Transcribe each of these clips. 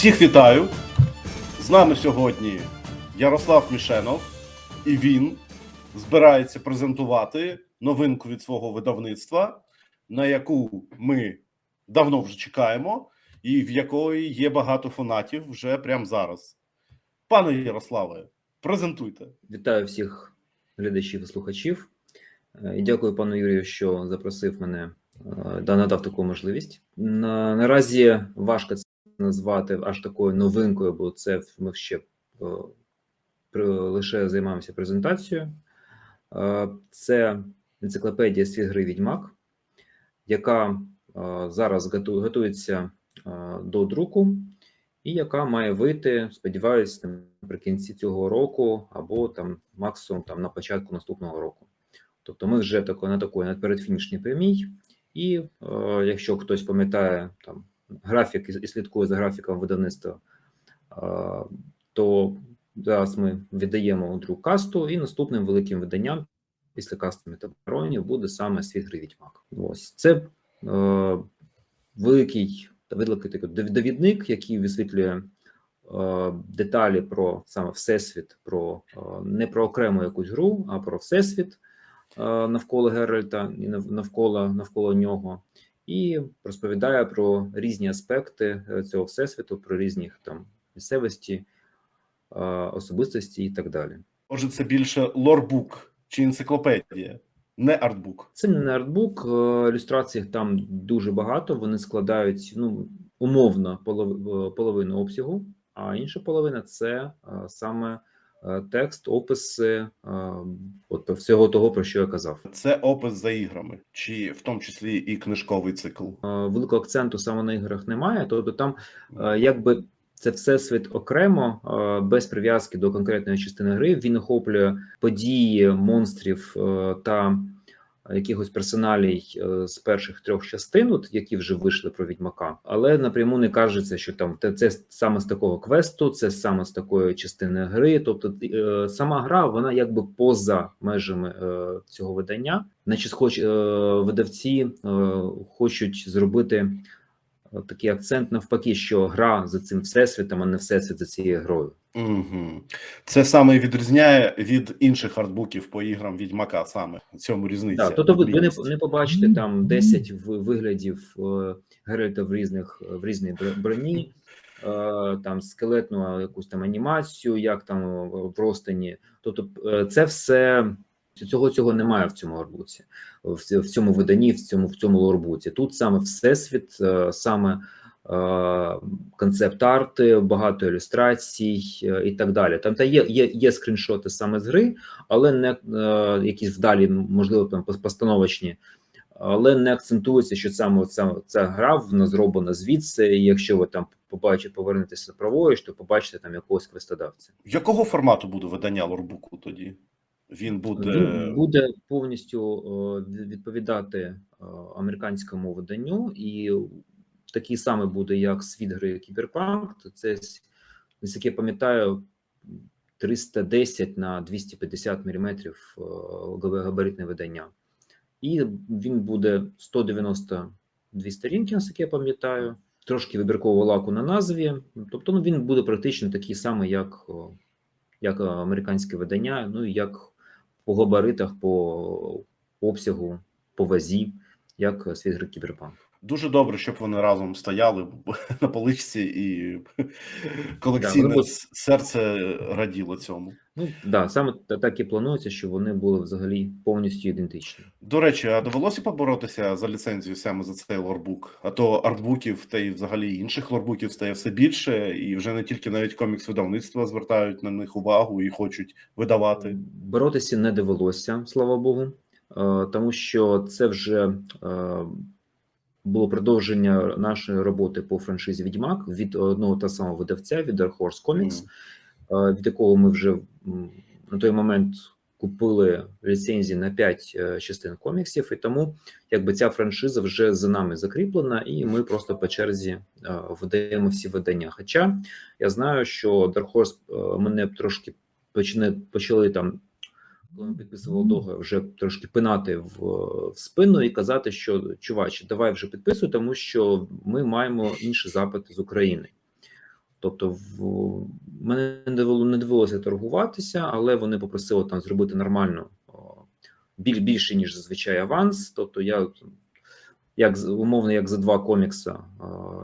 Всіх вітаю! З нами сьогодні Ярослав Мішенов, і він збирається презентувати новинку від свого видавництва, на яку ми давно вже чекаємо, і в якої є багато фанатів вже прямо зараз. Пане Ярославе, презентуйте. Вітаю всіх глядачів і слухачів. Е, І дякую пану Юрію, що запросив мене е, та надав таку можливість. На, наразі важко це назвати аж такою новинкою, бо це ми ще е, лише займаємося презентацією. Е, Це енциклопедія світ гри Відьмак, яка е, зараз готується до друку і яка має вийти, сподіваюсь, наприкінці цього року або там максимум там на початку наступного року. Тобто ми вже тако на такої передфінішній прямій, і е, якщо хтось пам'ятає там графік і, слідкує за графіком видавництва, то зараз ми віддаємо у друк касту, і наступним великим виданням після касту метабаронів буде саме світ гри Відьмак. Ось це е, великий великий такий довідник, який висвітлює е, деталі про саме всесвіт, про е, не про окрему якусь гру, а про всесвіт е, навколо Геральта і навколо навколо нього, і розповідає про різні аспекти е, цього всесвіту, про різні там місцевості, особистості і так далі. Отже, це більше лорбук чи енциклопедія, не артбук. Це не артбук, е, ілюстрацій там дуже багато. Вони складають ну умовно е, половину обсягу, а інша половина це саме текст, описи е, от всього того, про що я казав. Це опис за іграми, чи в тому числі і книжковий цикл. Е, Великого акценту саме на іграх немає. Тобто там е, якби це все світ окремо, е, без прив'язки до конкретної частини гри. Він охоплює події монстрів е, та якихось персоналій е, з перших трьох частин, от які вже вийшли про відьмака, але напряму не кажеться, що там це саме з такого квесту, це саме з такої частини гри. Тобто, е, сама гра вона якби поза межами е, цього видання. Значить, хоч видавці хочуть зробити такий акцент навпаки, що гра за цим всесвітом, а не всесвіт за цією грою. Угу. Це саме відрізняє від інших артбуків по іграм Відьмака, саме в цьому різниця. Так, тобто ви, ви не, не побачите там 10 в- виглядів е, Геральта в різних в різній броні, е, там скелетну якусь там анімацію, як там в розтині. Тобто, е, це все цього цього немає в цьому арбуці, в, в цьому виданні, в цьому в цьому лорбуці. Тут саме всесвіт, е, саме е, концепт арти, багато ілюстрацій е, і так далі. Там та є, є, є скріншоти саме з гри, але не е, якісь вдалі, можливо, там постановочні, але не акцентується, що саме ця, ця гра вона зроблена звідси. І якщо ви там побачите, повернетеся праворуч, то побачите там якогось квестодавця. Якого формату буде видання лорбуку тоді? Він буде. Він буде повністю відповідати американському виданню, і такий самий буде, як світ гри Кіберпанк. Це наскільки я пам'ятаю. 310 на 250 мм габаритне видання, і він буде 192 сторінки, наскільки я пам'ятаю, трошки вибіркового лаку на назві. Тобто, ну він буде практично такий самий, як, як американське видання, ну і як по габаритах, по обсягу, по вазі, як світ гри Кіберпанк. Дуже добре, щоб вони разом стояли на поличці і колекційне Да, серце раділо цьому. Ну да, саме так і планується, що вони були взагалі повністю ідентичні. До речі, а довелося поборотися за ліцензію саме за цей лорбук? А то артбуків та й взагалі інших лорбуків стає все більше, і вже не тільки навіть комікс видавництва звертають на них увагу і хочуть видавати. Боротися не довелося, слава Богу, е, тому що це вже е, було продовження нашої роботи по франшизі Відьмак від одного та самого видавця від Dark Horse Comics, е, від якого ми вже на той момент купили ліцензії на 5 частин коміксів, і тому якби ця франшиза вже за нами закріплена, і ми просто по черзі е, видаємо всі видання. Хоча я знаю, що Dark Horse е, мене трошки почне почали там. Коли ми підписували договір, вже трошки пинати в, в спину і казати, що чувач, давай вже підписуй, тому що ми маємо інші запити з України. Тобто, в мене не довело- не довелося торгуватися, але вони попросили там зробити нормальну більше, ніж зазвичай аванс. Тобто, я як умовно, як за два комікса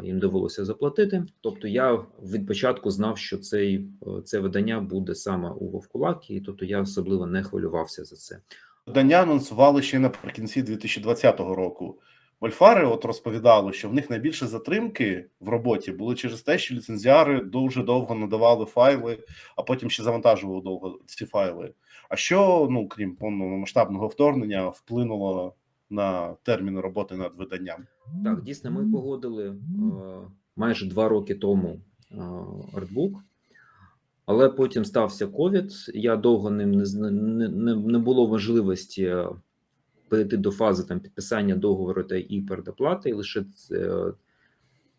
їм довелося заплатити. Тобто, я від початку знав, що цей е, це видання буде саме у Вовкулакі, і тобто я особливо не хвилювався за це. Видання анонсували ще наприкінці 2020 року. Мольфари от розповідали, що в них найбільше затримки в роботі були через те, що ліцензіари дуже довго надавали файли, а потім ще завантажували довго ці файли. А що, ну крім повномасштабного вторгнення, вплинуло на терміни роботи над виданням? Так, дійсно, ми погодили е, майже два роки тому е, артбук, але потім стався ковід. Я довго ним не, не, не, було можливості перейти до фази там, підписання договору та і передоплати. І лише це,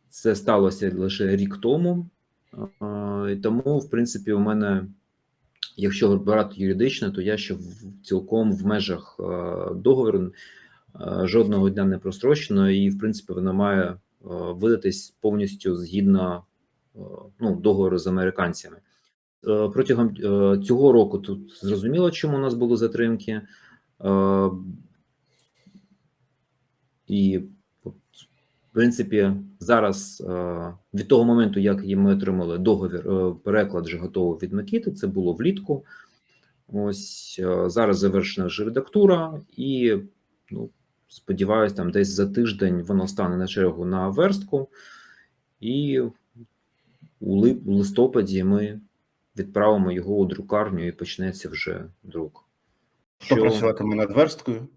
це сталося лише рік тому. Е, тому, в принципі, у мене, якщо брати юридично, то я ще в, цілком в межах е, договору жодного дня не прострочено, і в принципі вона має е, видатись повністю згідно е, ну, договору з американцями. Е, Протягом цього року тут зрозуміло, чому у нас були затримки. І, в принципі, зараз від того моменту, як ми отримали договір, переклад вже готовий від Микіти, це було влітку. Ось зараз завершена вже редактура, і ну, сподіваюсь, там десь за тиждень воно стане на чергу на верстку, і у листопаді ми відправимо його у друкарню і почнеться вже друк. Хто працюватиме над версткою?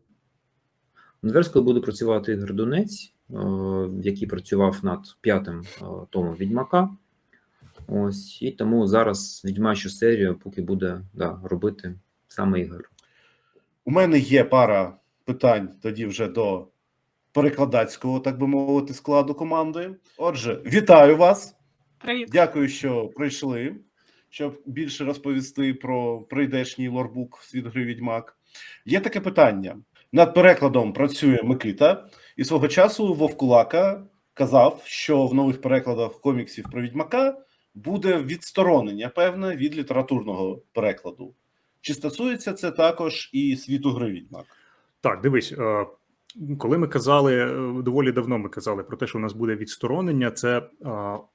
Над версткою буде працювати Ігор Донець, е, який працював над п'ятим е, томом Відьмака. Ось, і тому зараз відьмачу серію, поки буде да, робити саме Ігор. У мене є пара питань тоді вже до перекладацького, так би мовити, складу команди. Отже, вітаю вас. Привіт. Дякую, що прийшли, щоб більше розповісти про прийдешній лорбук світ гри Відьмак. Є таке питання: над перекладом працює Микита, і свого часу Вовкулака казав, що в нових перекладах коміксів про Відьмака буде відсторонення певне від літературного перекладу. Чи стосується це також і світу гри Відьмак? Так, дивись, е, коли ми казали е, доволі давно, ми казали про те, що у нас буде відсторонення, це е,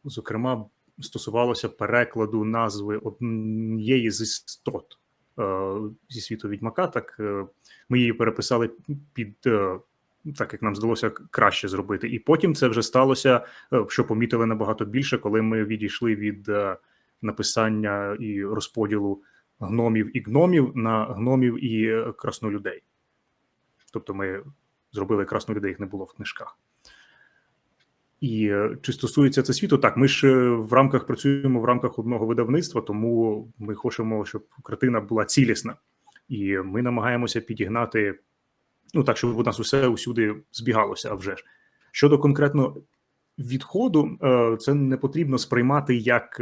зокрема стосувалося перекладу назви однієї з істот зі світу відьмака. Так ми її переписали під так, як нам здалося краще зробити. І потім це вже сталося, що помітили набагато більше, коли ми відійшли від написання і розподілу гномів і гномів на гномів і краснолюдей. Тобто ми зробили красну людей, їх не було в книжках. І е, чи стосується це світу, так ми ж е, в рамках працюємо в рамках одного видавництва, тому ми хочемо, щоб картина була цілісна, і ми намагаємося підігнати ну так, щоб у нас усе усюди збігалося. А вже ж щодо конкретно відходу, е, це не потрібно сприймати як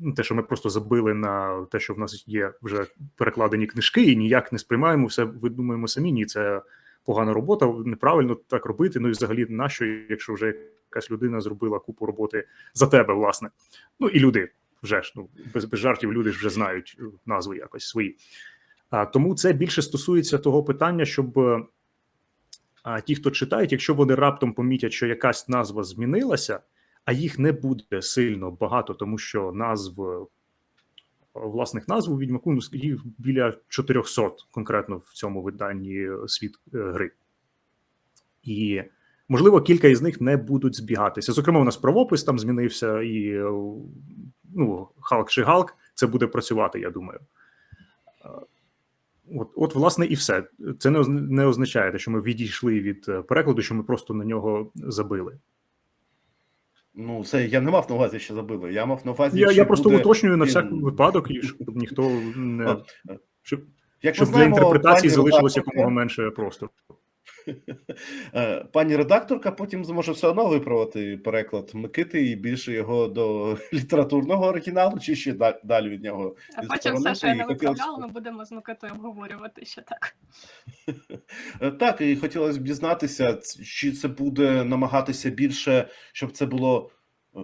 ну, те, що ми просто забили на те, що в нас є вже перекладені книжки, і ніяк не сприймаємо все, видумуємо самі. Ні, це погана робота, неправильно так робити. Ну і взагалі, нащо, якщо вже якась людина зробила купу роботи за тебе, власне. Ну і люди вже ж ну без, без жартів, люди ж вже знають е, назви якось свої. А, тому це більше стосується того питання, щоб е, а, ті, хто читають, якщо вони раптом помітять, що якась назва змінилася, а їх не буде сильно багато, тому що назв е, власних назв у відьмаку ну, їх біля 400 конкретно в цьому виданні світ е, гри. І можливо, кілька із них не будуть збігатися. Зокрема, у нас правопис там змінився, і е, ну, Халк чи Галк це буде працювати, я думаю. Е, От, от, власне, і все. Це не, означає, що ми відійшли від перекладу, що ми просто на нього забили. Ну, це я не мав на увазі, що забили. Я мав на увазі, Я, що я просто буде... уточнюю на всякий всяк випадок, і щоб ніхто не щоб, Як щоб знаємо, для інтерпретації залишилося якомога менше простору. Е, Пані редакторка потім зможе все одно виправити переклад Микити і більше його до літературного оригіналу, чи ще да- далі від нього. А потім все, що я не виправляла, ми будемо з Микитою обговорювати ще так. Е, Так, і хотілося б дізнатися, чи це буде намагатися більше, щоб це було е,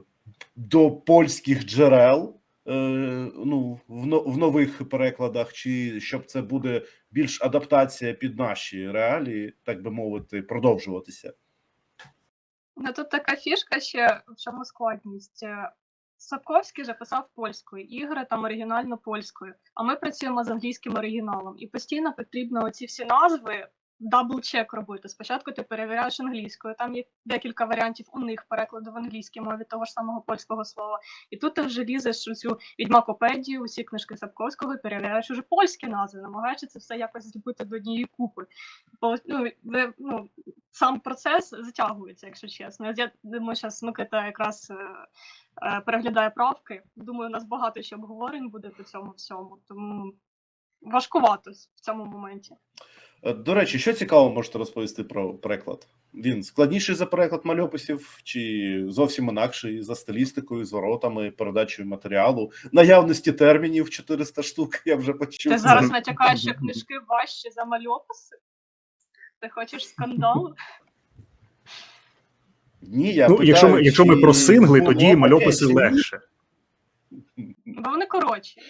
до польських джерел. Ну, в нових перекладах, чи щоб це буде більш адаптація під наші реалії, так би мовити, продовжуватися. Ну тут така фішка ще в чому складність. Е, Сапковський же писав польською, ігри там оригінально польською, а ми працюємо з англійським оригіналом. І постійно потрібно оці всі назви дабл-чек робити. Спочатку ти перевіряєш англійською, там є декілька варіантів у них перекладу в англійській мові того ж самого польського слова. І тут ти вже лізеш у цю відьмакопедію, усі книжки Сапковського і перевіряєш уже польські назви, намагаючи це все якось зробити до однієї купи. Бо ну, ви, ну, сам процес затягується, якщо чесно. Я думаю, зараз Микита якраз е, е, переглядає правки. Думаю, у нас багато ще обговорень буде по цьому всьому, тому важкувато в цьому моменті. Е, До речі, що цікаво можете розповісти про переклад? Він складніший за переклад мальописів, чи зовсім інакший за стилістикою, зворотами, передачею матеріалу, наявності термінів 400 штук. Я вже почув. Ти зараз натякаєш, що книжки важчі за мальописи? Ти хочеш скандалу? Ні, я ну, питаю, якщо ми, якщо ми про сингли, тоді мальописи чи легше. Бо вони коротші.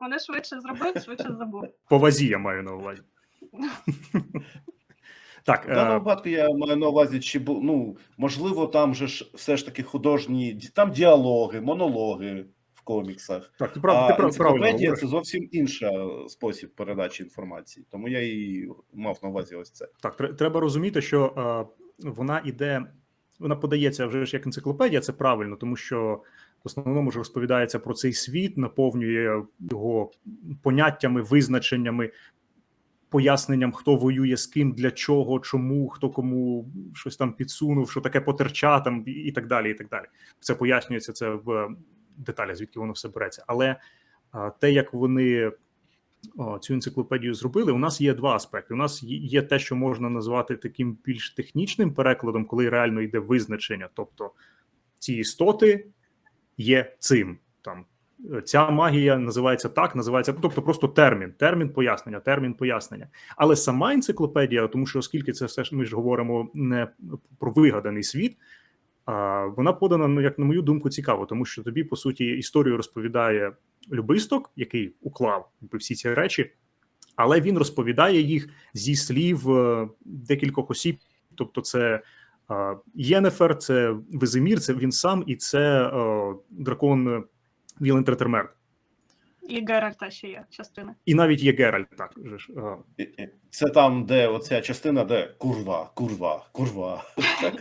Вони швидше зробив, швидше забув. По вазі я маю на увазі. Так, В даному е, випадку я маю на увазі, чи ну можливо, там же ж все ж таки художні там діалоги, монологи в коміксах. так, ти прав, ти прав, правильно це зовсім інший спосіб передачі інформації. Тому я і мав на увазі ось це. Так, тре- треба розуміти, що е, вона іде, вона подається вже ж як енциклопедія, це правильно, тому що в основному ж розповідається про цей світ, наповнює його поняттями, визначеннями, поясненням, хто воює з ким, для чого, чому, хто кому щось там підсунув, що таке потерча, там і- так далі. І так далі. Це пояснюється це в деталях, звідки воно все береться. Але те, як вони цю енциклопедію зробили, у нас є два аспекти. У нас є- те, що можна назвати таким більш технічним перекладом, коли реально йде визначення. Тобто ці істоти є цим. Там ця магія називається так, називається, тобто просто термін, термін пояснення, термін пояснення. Але сама енциклопедія, тому що оскільки це все ж ми ж говоримо не про вигаданий світ. А вона подана, ну як на мою думку, цікаво, тому що тобі по суті історію розповідає любисток, який уклав всі ці речі, але він розповідає їх зі слів е, декількох осіб. Тобто, це е, Єнефер, це Веземір, це він сам, і це е, дракон Вілен Третермерт. І Геральта ще є частина. І навіть є Геральт, так Це там, де оця частина, де курва, курва, курва. Так?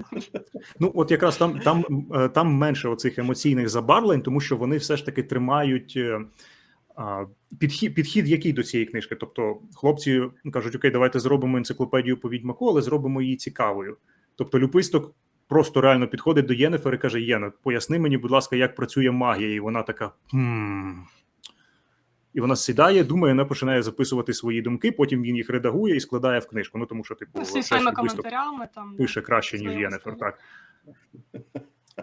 Ну, от якраз там, там, е, там менше оцих емоційних забарвлень, тому що вони все ж таки тримають е, підхід, підхід який до цієї книжки. Тобто, хлопці кажуть: Окей, давайте зробимо енциклопедію по відьмаку, але зробимо її цікавою. Тобто, Люписток просто реально підходить до Єнефер і каже: Єна, поясни мені, будь ласка, як працює магія. І вона така. «Хм». І вона сідає, думає, вона починає записувати свої думки. Потім він їх редагує і складає в книжку. Ну тому що типу Ну, Зі своїми коментарями там. пише краще, ніж Єнефер, так.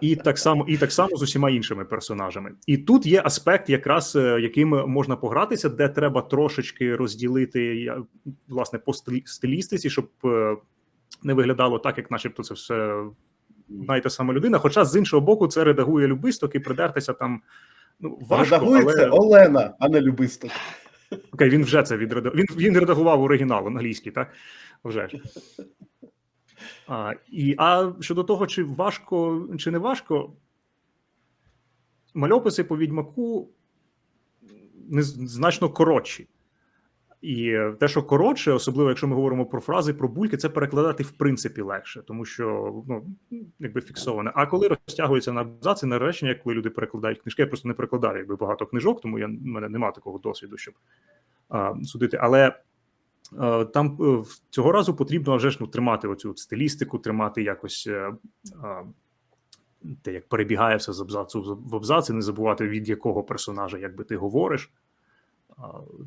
І так само, і так само з усіма іншими персонажами. І тут є аспект, якраз е, яким можна погратися, де треба трошечки розділити власне по стилі- стилістиці, щоб е, не виглядало так, як начебто це все одна і та сама людина. Хоча з іншого боку, це редагує любисток і придертися там. Ну, важко, Редагується але Олена, а не любисток. окей, він вже це відредагував. Він, він редагував оригінал англійський, так? Вже ж. А, і, а щодо того, чи важко, чи не важко, мальописи по відьмаку значно коротші. І те, що коротше, особливо якщо ми говоримо про фрази, про бульки, це перекладати в принципі легше, тому що ну, якби фіксоване. А коли розтягується на абзаци, на речення, коли люди перекладають книжки, я просто не перекладаю якби багато книжок, тому я, в мене немає такого досвіду, щоб а, судити. Але а, там е, в- цього разу потрібно вже ж ну, тримати оцю стилістику, тримати якось. е, а, те, як перебігає все з абзацу в- в абзац, і не забувати, від якого персонажа якби ти говориш.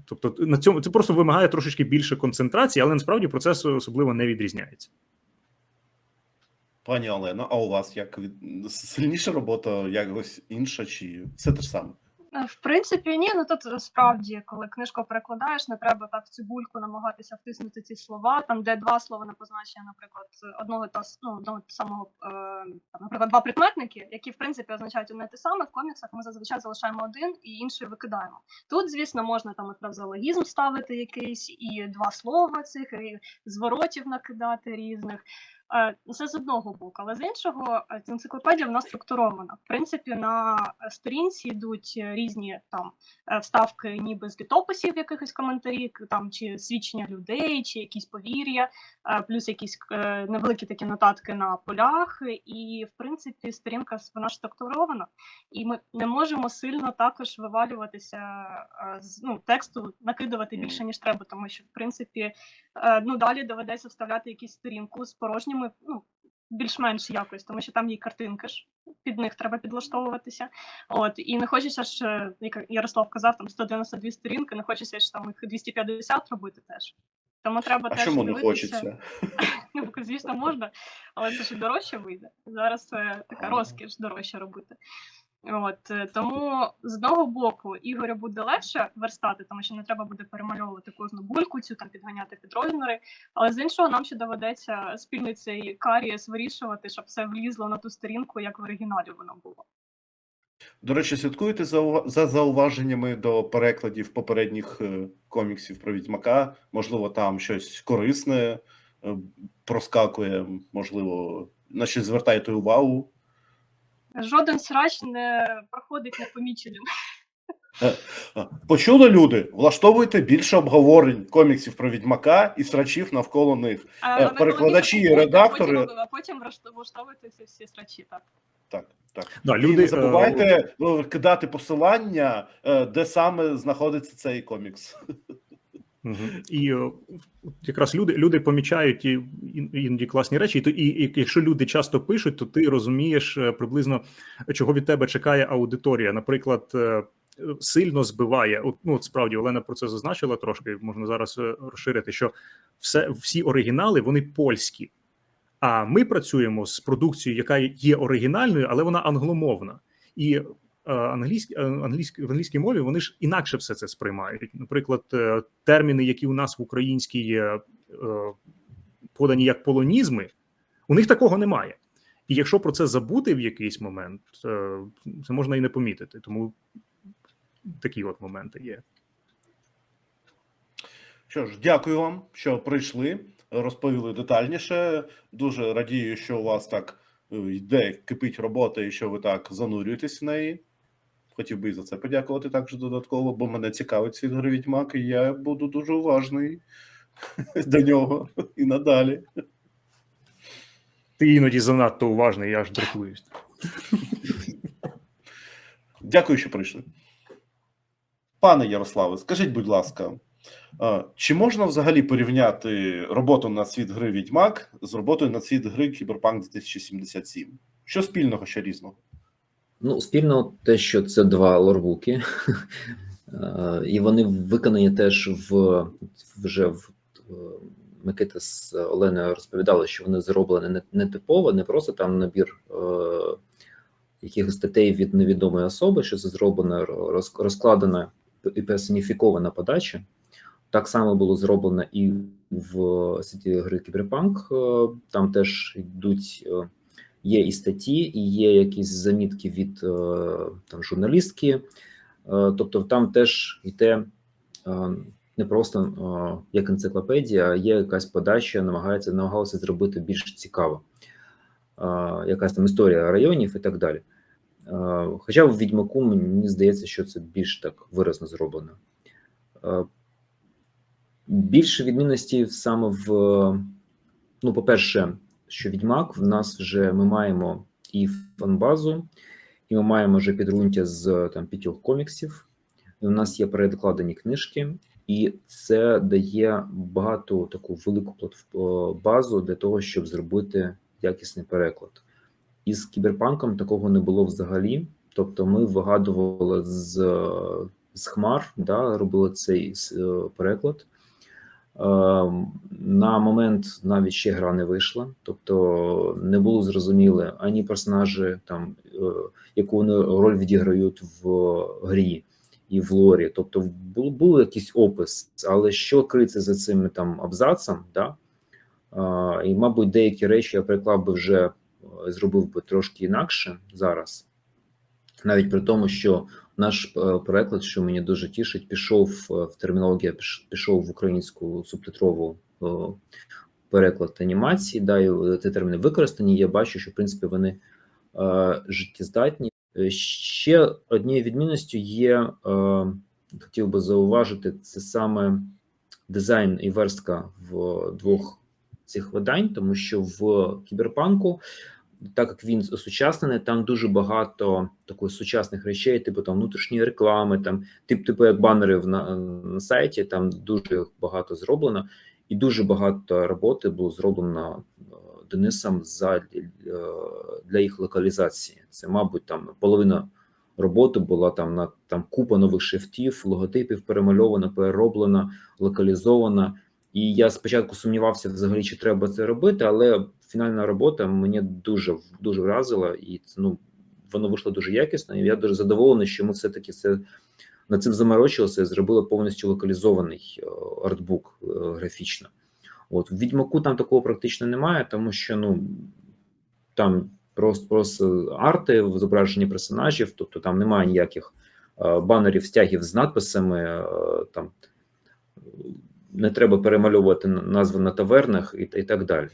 Тобто на цьому це просто вимагає трошечки більше концентрації, але насправді процес особливо не відрізняється. Пані Олено, а у вас як від- сильніша робота, якось інша, чи все те ж саме? Е, В принципі, ні, ну тут справді, коли книжку перекладаєш, не треба так в цю бульку намагатися втиснути ці слова, там де два слова не позначення, наприклад, одного та ну, одного самого, е, там, наприклад, два прикметники, які в принципі означають одне те саме. В коміксах ми зазвичай залишаємо один і інший викидаємо. Тут, звісно, можна там фразеологізм ставити якийсь, і два слова цих, і зворотів накидати різних. Це з одного боку, але з іншого е, енциклопедія вона структурована. В принципі, на е, сторінці йдуть е, різні там вставки, ніби з літописів, якихось коментарів, там чи свідчення людей, чи якісь повір'я, плюс якісь невеликі такі нотатки на полях. І в принципі, сторінка вона структурована, і ми не можемо сильно також вивалюватися з ну, тексту, накидувати більше ніж треба, тому що в принципі ну далі доведеться вставляти якусь сторінку з порожніми, ну більш-менш якось, тому що там є картинки ж, під них треба підлаштовуватися. От і не хочеться ж, як Ярослав казав, там 192 сторінки, не хочеться ж там їх 250 робити теж. Тому треба А теж чому не хочеться? Ну, звісно, можна, але це ж дорожче вийде. Зараз це така розкіш дорожче робити. От е, тому з одного боку Ігорю буде легше верстати, тому що не треба буде перемальовувати кожну бульку, цю там підганяти під розміри. Але з іншого нам ще доведеться спільний цей карієс вирішувати, щоб все влізло на ту сторінку, як в оригіналі воно було. До речі, слідкуєте за, за зауваженнями до перекладів попередніх е, коміксів про Відьмака? Можливо, там щось корисне е, проскакує, можливо, на щось звертаєте увагу. Жоден срач не проходить непоміченим. Почули люди? Влаштовуйте більше обговорень коміксів про Відьмака і срачів навколо них. А Е, перекладачі і редактори- потім- А потім влашт- влаштовуйте ці всі срачі. Так. Так, так. Да, І люди, не е, забувайте е, кидати посилання, е, де саме знаходиться цей комікс. Мгм. І е, якраз люди, люди помічають і- ін- іноді класні речі, і, і, і якщо люди часто пишуть, то ти розумієш е, приблизно, чого від тебе чекає аудиторія. Наприклад, е, сильно збиває. От, ну, от справді Олена про це зазначила трошки. Можна зараз розширити, що все, всі оригінали вони польські. А ми працюємо з продукцією, яка є оригінальною, але вона англомовна. І е, англійські, е, в англійській мові вони ж інакше все це сприймають. Наприклад, е, терміни, які у нас в українській подані як полонізми, у них такого немає. І якщо про це забути в якийсь момент, це можна і не помітити. Тому такі от моменти є. Що ж, дякую вам, що прийшли, розповіли детальніше. Дуже радію, що у вас так йде, кипить робота, і що ви так занурюєтесь в неї. Хотів би і за це подякувати також додатково, бо мене цікавить світ гри Відьмак, і я буду дуже уважний до нього і надалі. Ти іноді занадто уважний, я аж дратуюсь. Дякую, що прийшли. Пане Ярославе, скажіть, будь ласка, чи можна взагалі порівняти роботу над світ гри Відьмак з роботою над світ гри Кіберпанк 2077? Що спільного, що різного? Ну, спільно те, що це два лорбуки, Е, і вони виконані теж в вже в е, Микита з Оленою розповідали, що вони зроблені не, типово, не просто там набір е, якихось статей від невідомої особи, що це зроблено роз, розкладена і персоніфікована подача. Так само було зроблено і в світі гри Кіберпанк. Там теж йдуть. Є і статті, і є якісь замітки від е, там журналістки. Е, Тобто там теж йде е, не просто як енциклопедія, а є якась подача, намагається намагалися зробити більш цікаво. Якась там історія районів і так далі. Хоча в Відьмаку мені здається, що це більш так виразно зроблено. Більше відмінності саме в, ну, по-перше, що Відьмак в нас вже ми маємо і фанбазу, і ми маємо вже підґрунтя з там п'ятьох коміксів. І у нас є передкладені книжки, і це дає багато таку велику платф- базу для того, щоб зробити якісний переклад. Із кіберпанком такого не було взагалі. Тобто, ми вигадували з, з хмар, да, робили цей е, переклад. На момент навіть ще гра не вийшла, тобто не було зрозуміло ані персонажі, там е, яку вони роль відіграють в грі і в лорі. Тобто, був, був якийсь опис, але що криться за цим там абзацом, да? І, мабуть, деякі речі я приклав би вже е, зробив би трошки інакше зараз, навіть при тому, що наш е, переклад, що мені дуже тішить, пішов е, в термінологія, пішов в українську субтитрову е, переклад анімації. Да, і ці терміни використані. Я бачу, що в принципі вони життєздатні. Ще однією відмінністю є, хотів би зауважити, це саме дизайн і верстка в двох цих видань, тому що в кіберпанку, так як він осучаснений, там дуже багато таких сучасних речей, типу там внутрішньої реклами, там тип, типу як банери на, на сайті, там дуже багато зроблено, і дуже багато роботи було зроблено е, Денисом за е, для їх локалізації. Це, мабуть, там половина роботи була там на там купа нових шрифтів, логотипів перемальована, перероблена, локалізована. І я спочатку сумнівався взагалі, чи треба це робити, але фінальна робота мені дуже дуже вразила, і ну воно вийшло дуже якісно. І я дуже задоволений, що ми все таки це над цим заморочилися і зробили повністю локалізований е, артбук е, графічно. От в відьмаку там такого практично немає, тому що ну там просто просто арти в зображенні персонажів, тобто там немає ніяких е, банерів, стягів з надписами. там не треба перемальовувати назви на тавернах і, і так далі.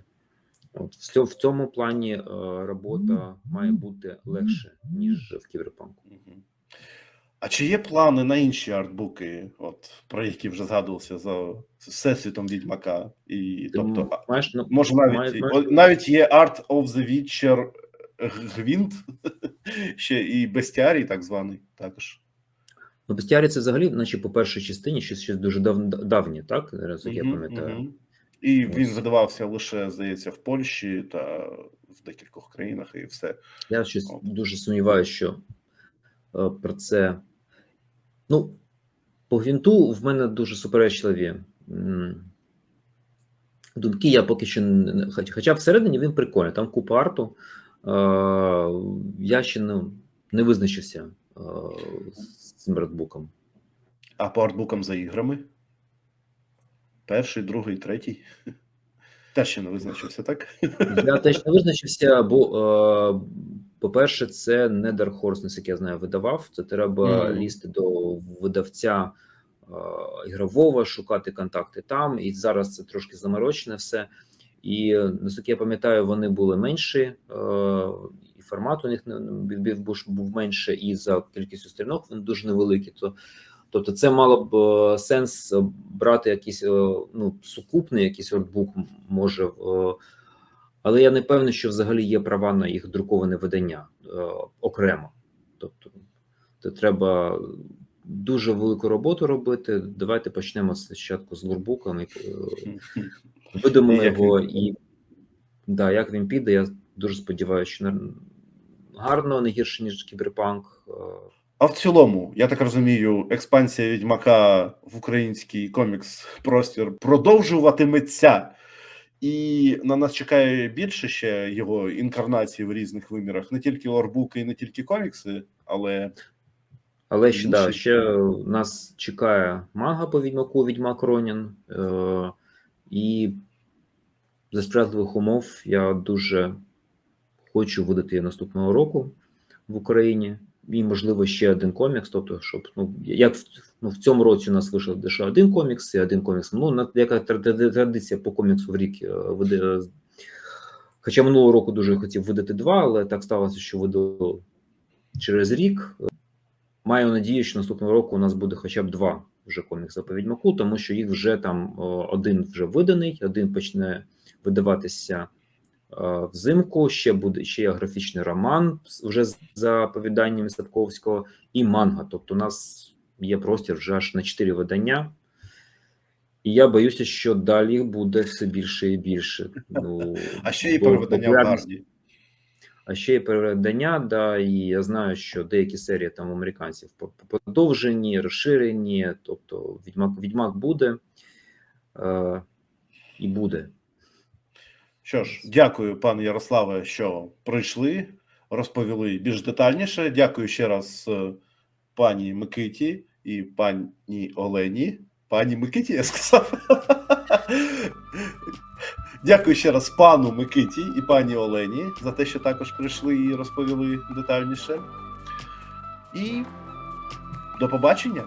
От в цьому, плані е, робота має бути легше, ніж в кіберпанку. А чи є плани на інші артбуки, от про які вже згадувався за всесвітом Відьмака? І Ти тобто, маєш, ну, може, навіть має- о, навіть є Art of the Witcher Гвінт, ще і Бестіарій, так званий, також. Ну, бестіарі це взагалі, наче по першій частині, щось, щось дуже дав, давнє, так? Зараз, я пам'ятаю. І він видавався лише, здається, в Польщі та в декількох країнах, і все. Я щось От. дуже сумніваюся, що е, про це. Ну, по гвинту в мене дуже суперечливі думки. Я поки що не- хоча всередині він прикольний, там купа арту. Е, я ще не, не визначився е, з цим редбуком. А по артбукам за іграми? Перший, другий, третій. Теж ще не визначився, так? Я теж не визначився, бо, е, по-перше, це не Dark Horse, наскільки я знаю, видавав. Це треба лізти до видавця е, ігрового, шукати контакти там. І зараз це трошки заморочене все. І наскільки я пам'ятаю, вони були менші, е, і формат у них був, менше, і за кількістю сторінок він дуже невеликий. То Тобто, це мало б е, сенс е, брати якийсь е, ну, сукупний якийсь артбук, м- може, але я не певний, що взагалі є права на їх друковане видання окремо. Тобто, це треба дуже велику роботу робити. Давайте почнемо спочатку з е, видимо його, і да, як він піде, я дуже сподіваюся, що гарно, не гірше, ніж кіберпанк. А в цілому, я так розумію, експансія Відьмака в український комікс простір продовжуватиметься, і на нас чекає більше ще його інкарнацій в різних вимірах, не тільки лорбуки і не тільки комікси, але Але ще, да, ще нас чекає манга по відьмаку Відьмак Ронін. Е, і за сприятливих умов я дуже хочу видати наступного року в Україні. І, можливо, ще один комікс. Тобто, щоб ну, як ну, в цьому році у нас вийшов лише один комікс і один комікс. Ну, на- яка тради- традиція по коміксу в рік е. Хоча минулого року дуже хотів видати два, але так сталося, що видав через рік. Маю надію, що наступного року у нас буде хоча б два вже комікси по відьмаку, тому що їх вже там один вже виданий, один почне видаватися е, взимку. Ще буде ще є графічний роман вже за оповіданнями Садковського, і манга. Тобто, у нас є простір вже аж на чотири видання. І я боюся, що далі буде все більше і більше. Ну, а ще і переведення в популярність- а ще й переведення, да, і я знаю, що деякі серії там американців по- по- подовжені, розширені, тобто Відьмак, Відьмак буде. е, і буде. Що ж, дякую, пане Ярославе, що прийшли, розповіли більш детальніше. Дякую ще раз е, пані Микиті і пані Олені. Пані Микиті, я сказав. Дякую ще раз пану Микиті і пані Олені за те, що також прийшли і розповіли детальніше. І до побачення.